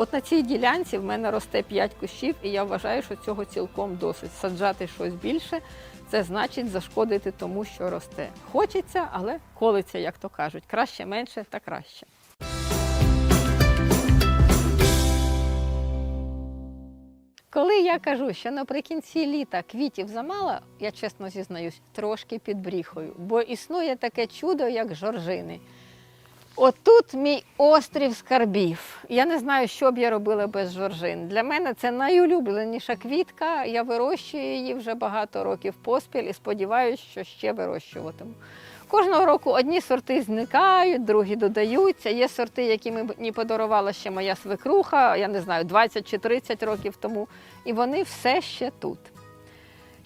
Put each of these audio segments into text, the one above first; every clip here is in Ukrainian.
От на цій ділянці в мене росте 5 кущів, і я вважаю, що цього цілком досить. Саджати щось більше це значить зашкодити тому, що росте. Хочеться, але колиться, як то кажуть. Краще менше та краще. Коли я кажу, що наприкінці літа квітів замало, я чесно зізнаюсь, трошки під бріхою, бо існує таке чудо, як жоржини. Отут мій острів скарбів. Я не знаю, що б я робила без жоржин. Для мене це найулюбленіша квітка. Я вирощую її вже багато років поспіль і сподіваюся, що ще вирощуватиму. Кожного року одні сорти зникають, другі додаються. Є сорти, які мені подарувала ще моя свекруха, я не знаю, 20 чи 30 років тому, і вони все ще тут.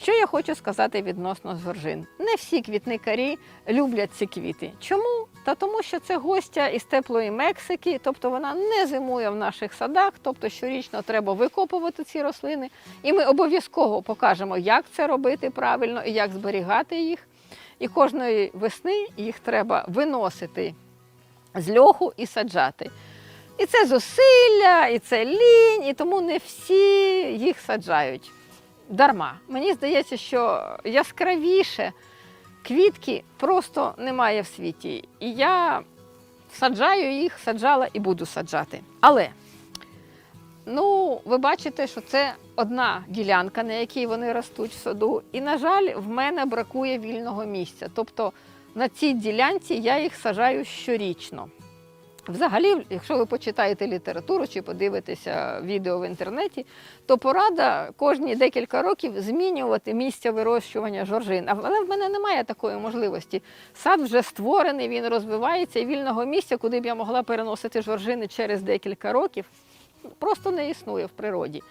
Що я хочу сказати відносно жоржин? Не всі квітникарі люблять ці квіти. Чому? Та тому, що це гостя із теплої Мексики, тобто вона не зимує в наших садах, тобто щорічно треба викопувати ці рослини. І ми обов'язково покажемо, як це робити правильно і як зберігати їх. І кожної весни їх треба виносити з льоху і саджати. І це зусилля, і це лінь, і тому не всі їх саджають дарма. Мені здається, що яскравіше квітки просто немає в світі. І я саджаю їх, саджала і буду саджати. Але ну, ви бачите, що це одна ділянка, на якій вони ростуть в саду. І, на жаль, в мене бракує вільного місця. Тобто на цій ділянці я їх сажаю щорічно. Взагалі, якщо ви почитаєте літературу чи подивитеся відео в інтернеті, то порада кожні декілька років змінювати місце вирощування жоржин. Але в мене немає такої можливості. Сад вже створений, він розвивається, і вільного місця, куди б я могла переносити жоржини через декілька років, просто не існує в природі.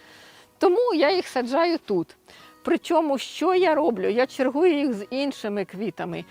Тому я їх саджаю тут. Причому, що я роблю? Я чергую їх з іншими квітами.